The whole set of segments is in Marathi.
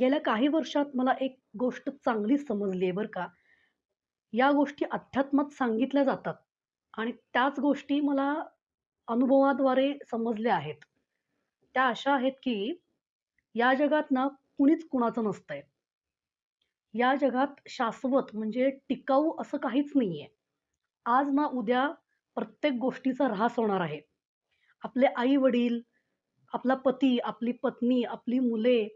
गेल्या काही वर्षात मला एक गोष्ट चांगलीच समजली आहे बरं का. या गोष्टी अध्यात्मात सांगितल्या जातात आणि त्याच गोष्टी मला अनुभवाद्वारे समजल्या आहेत. त्या अशा आहेत, की या जगात ना कुणीच कुणाचं नसतंय. या जगात शाश्वत म्हणजे टिकाऊ असं काहीच नाहीये. आज ना उद्या प्रत्येक गोष्टीचा ऱ्हास होणार आहे. आपले आई-वडील, आपला पती, आपली पत्नी, आपली मुले,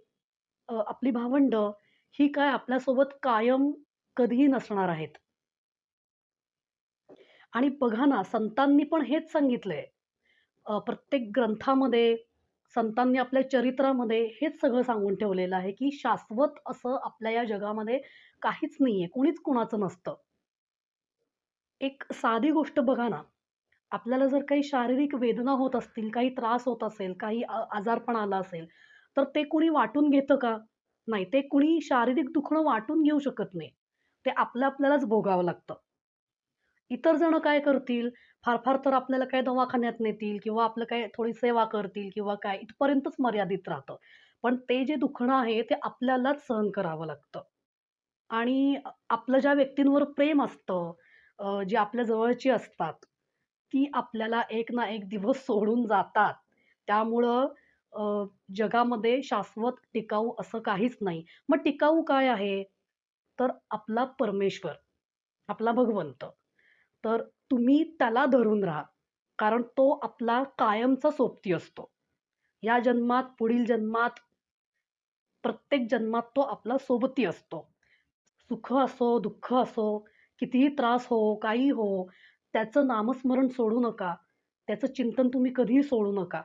आपली भावंडं ही काय आपल्यासोबत कायम कधीही नसणार आहेत. आणि बघा ना, संतांनी पण हेच सांगितलंय. प्रत्येक ग्रंथामध्ये संतांनी आपल्या चरित्रामध्ये हेच सगळं सांगून ठेवलेलं आहे, की शाश्वत असं आपल्या या जगामध्ये काहीच नाहीये. कुणीच कुणाचं नसतं. एक साधी गोष्ट बघा ना, आपल्याला जर काही शारीरिक वेदना होत असतील, काही त्रास होत असेल, काही आजारपण आला असेल, तर ते कुणी वाटून घेतं का? नाही. ते कुणी शारीरिक दुखणं वाटून घेऊ शकत नाही. ते आपलं आपल्यालाच भोगावं लागतं. इतर जण काय करतील, फार-फार तर आपल्याला काय दवाखान्यात नेतील किंवा आपलं काय थोडी सेवा करतील किंवा काय इथपर्यंतच मर्यादित राहतं. पण ते जे दुखणं आहे ते आपल्यालाच सहन करावं लागतं. आणि आपलं ज्या व्यक्तींवर प्रेम असतं, जी आपल्या जवळची असतात, ती आपल्याला एक ना एक दिवस सोडून जातात. त्यामुळं जगामध्ये शाश्वत टिकाऊ असं काहीच नाही. मग टिकाऊ काय आहे? तर आपला परमेश्वर, आपला भगवंत. तर तुम्ही त्याला धरून राहा. कारण तो आपला कायमचा सोबती असतो. या जन्मात, पुढील जन्मात, प्रत्येक जन्मात तो आपला सोबती असतो. सुख असो, दुःख असो, कितीही त्रास हो, काही हो, त्याचं नामस्मरण सोडू नका. त्याचं चिंतन तुम्ही कधीही सोडू नका.